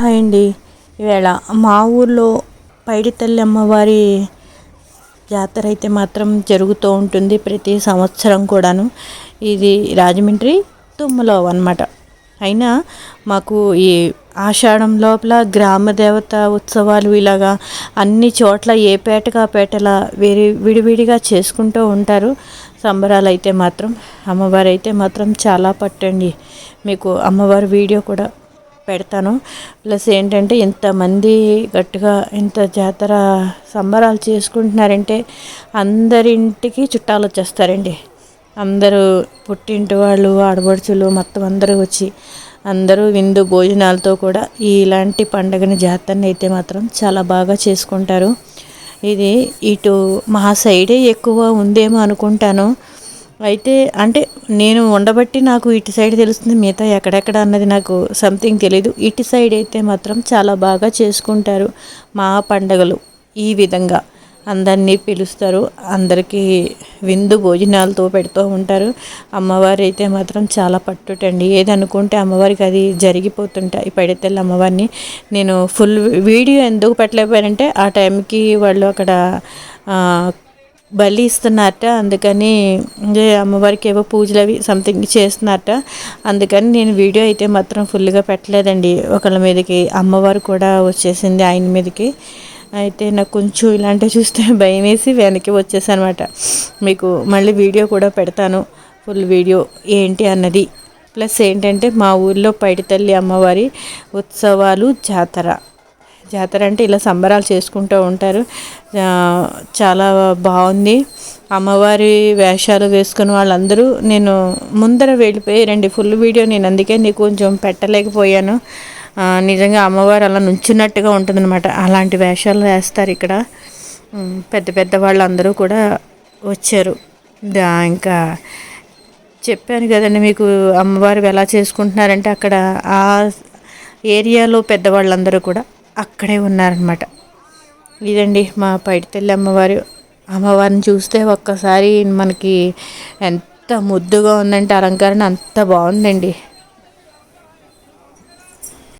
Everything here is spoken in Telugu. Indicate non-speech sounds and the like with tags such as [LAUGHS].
హాయ్ అండి ఈవేళ మా ఊర్లో పైడితల్లి అమ్మవారి జాతర అయితే మాత్రం జరుగుతూ ఉంటుంది ప్రతి సంవత్సరం కూడాను. ఇది రాజమండ్రి తుమ్మలో అనమాట అయినా మాకు ఈ ఆషాఢం లోపల గ్రామ దేవత ఉత్సవాలు ఇలాగా అన్ని చోట్ల ఏ పేటగా పేటలా వేరే విడివిడిగా చేసుకుంటూ ఉంటారు. సంబరాలు అయితే మాత్రం అమ్మవారు అయితే మాత్రం చాలా పట్టండి. మీకు అమ్మవారి వీడియో కూడా పెడతాను. ప్లస్ ఏంటంటే ఇంతమంది గట్టిగా ఇంత జాతర సంబరాలు చేసుకుంటున్నారంటే అందరింటికి చుట్టాలు వచ్చేస్తారండి. అందరూ పుట్టింటి వాళ్ళు ఆడపడుచులు మొత్తం అందరూ వచ్చి అందరూ విందు భోజనాలతో కూడా ఇలాంటి పండుగని జాతరని అయితే మాత్రం చాలా బాగా చేసుకుంటారు. ఇది ఇటు మా సైడే ఎక్కువ ఉందేమో అనుకుంటాను. అయితే అంటే నేను ఉండబట్టి నాకు ఇటు సైడ్ తెలుస్తుంది మిగతా ఎక్కడెక్కడ అన్నది నాకు సంథింగ్ తెలీదు. ఇటు సైడ్ అయితే మాత్రం చాలా బాగా చేసుకుంటారు మా పండగలు ఈ విధంగా. అందరినీ పిలుస్తారు అందరికీ విందు భోజనాలతో పెడుతూ ఉంటారు. అమ్మవారు అయితే మాత్రం చాలా పట్టుటండి. ఏది అనుకుంటే అమ్మవారికి అది జరిగిపోతుంటాయి పడితెల్ల అమ్మవారిని. నేను ఫుల్ వీడియో ఎందుకు పెట్టలేకపోయానంటే ఆ టైంకి వాళ్ళు అక్కడ బలి ఇస్తున్నారట. అందుకని అమ్మవారికి ఏవో పూజలు అవి సంథింగ్ చేస్తున్నారట. అందుకని నేను వీడియో అయితే మాత్రం ఫుల్గా పెట్టలేదండి. ఒకళ్ళ మీదకి అమ్మవారు కూడా వచ్చేసింది ఆయన మీదకి. అయితే నాకు కొంచెం ఇలాంటివి చూస్తే [LAUGHS] భయం వేసి వెనక్కి వచ్చేసానమాట. మీకు మళ్ళీ వీడియో కూడా పెడతాను. ఫుల్ వీడియో ఏంటి అన్నది. ప్లస్ ఏంటంటే మా ఊర్లో పైడితల్లి అమ్మవారి ఉత్సవాలు జాతర. జాతర అంటే ఇలా సంబరాలు చేసుకుంటూ ఉంటారు. చాలా బాగుంది. అమ్మవారి వేషాలు వేసుకుని వాళ్ళందరూ నేను ముందర వెళ్ళిపోయి రండి ఫుల్ వీడియో నేను అందుకే నీకు కొంచెం పెట్టలేకపోయాను. నిజంగా అమ్మవారు అలా నుంచున్నట్టుగా ఉంటుందన్నమాట. అలాంటి వేషాలు వేస్తారు ఇక్కడ. పెద్ద పెద్ద వాళ్ళందరూ కూడా వచ్చారు. ఇంకా చెప్పాను కదండి మీకు అమ్మవారు ఎలా చేసుకుంటున్నారంటే అక్కడ ఆ ఏరియాలో పెద్దవాళ్ళందరూ కూడా అక్కడే ఉన్నారనమాట ఇదండి మా పైడితల్లి అమ్మవారు. అమ్మవారిని చూస్తే ఒక్కసారి మనకి ఎంత ముద్దుగా ఉందంటే అలంకరణ అంత బాగుందండి.